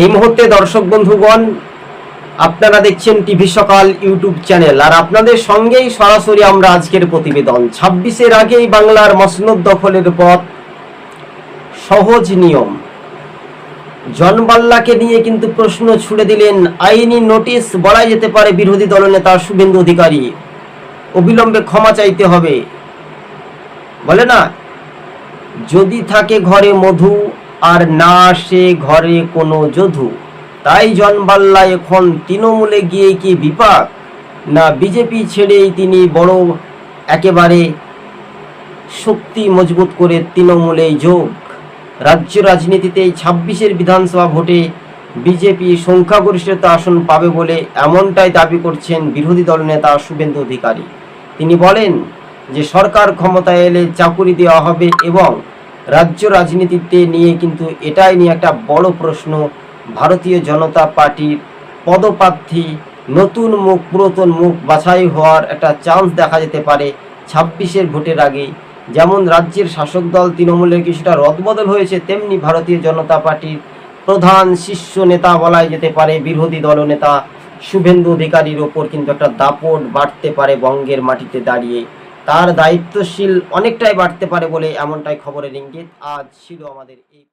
এই মুহূর্তে দর্শক বন্ধুগণ, আপনারা দেখছেন টিভি সকাল ইউটিউব চ্যানেল। আর আপনাদের সঙ্গেই সরাসরি আমরা আজকের প্রতিবেদন। ছাব্বিশের আগেই বাংলার মসনদ দখলের পথ সহজ নিয়ম। জনবাল্লাকে নিয়ে কিন্তু প্রশ্ন ছুড়ে দিলেন, আইনি নোটিশ বলা যেতে পারে বিরোধী দলনেতা শুভেন্দু অধিকারী। অবিলম্বে ক্ষমা চাইতে হবে। বলে না? যদি থাকে ঘরে মধু আর না আসে ঘরে কোনো যধু তাই জনবাল্লা এখন তৃণমূলে গিয়ে কি বিপাক? না বিজেপি ছেড়েই তিনি বড় একেবারে শক্তি মজবুত করে তৃণমূলে যোগ। রাজ্য রাজনীতিতে ছাব্বিশের বিধানসভা ভোটে বিজেপি সংখ্যাগরিষ্ঠতা আসন পাবে বলে এমনটাই দাবি করছেন বিরোধী দলনেতা শুভেন্দু অধিকারী। তিনি বলেন যে সরকার ক্ষমতায় এলে চাকুরি দেওয়া হবে এবং রাজ্য রাজনীতিতে নিয়ে কিন্তু এটাই নিয়ে একটা বড় প্রশ্ন। ভারতীয় জনতা পার্টির পদপ্রার্থী নতুন মুখ, পুরাতন মুখ বাছাই হওয়ার একটা চান্স দেখা যেতে পারে ছাব্বিশের ভোটের আগে যেমন রাজ্যের শাসক দল তৃণমূলের কিছুটা রদবদল হয়েছে, তেমনি ভারতীয় জনতা পার্টির প্রধান শীর্ষ নেতা বলাই যেতে পারে বিরোধী দলনেতা শুভেন্দু অধিকারীর ওপর কিন্তু একটা দাপট বাড়তে পারে বঙ্গের মাটিতে দাঁড়িয়ে। তার দায়িত্বশীল অনেকটাই বাড়তে পারে বলে এমনটাই খবরের ইঙ্গিত। আজ ছিল আমাদের এই